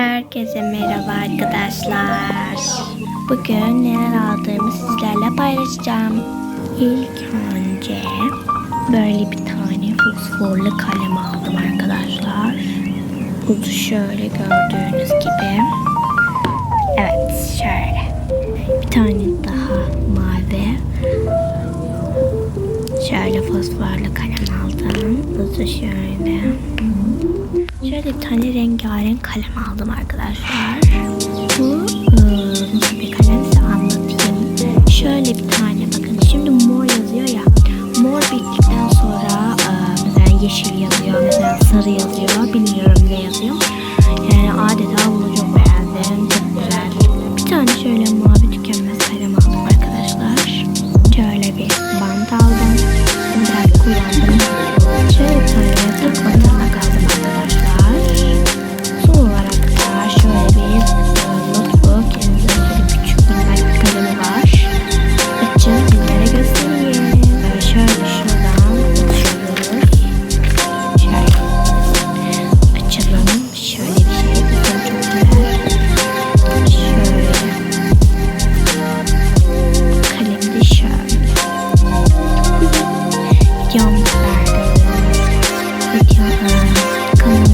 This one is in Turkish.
Herkese merhaba arkadaşlar. Bugün neler aldığımı sizlerle paylaşacağım. İlk önce böyle bir tane fosforlu kalem aldım arkadaşlar. Ucu şöyle gördüğünüz gibi. Evet şöyle. Bir tane daha mavi. Şöyle fosforlu kalem aldım. Ucu şöyle. Şöyle bir tane rengarenk kalem aldım arkadaşlar. Bu ıı, nasıl bir kalem size anlatayım. Şöyle bir tane bakın şimdi mor yazıyor ya. Mor bittikten sonra ıı, mesela yeşil yazıyor, mesela sarı yazıyor. Bilmiyorum ne yazıyor. Yani adeta Thank you.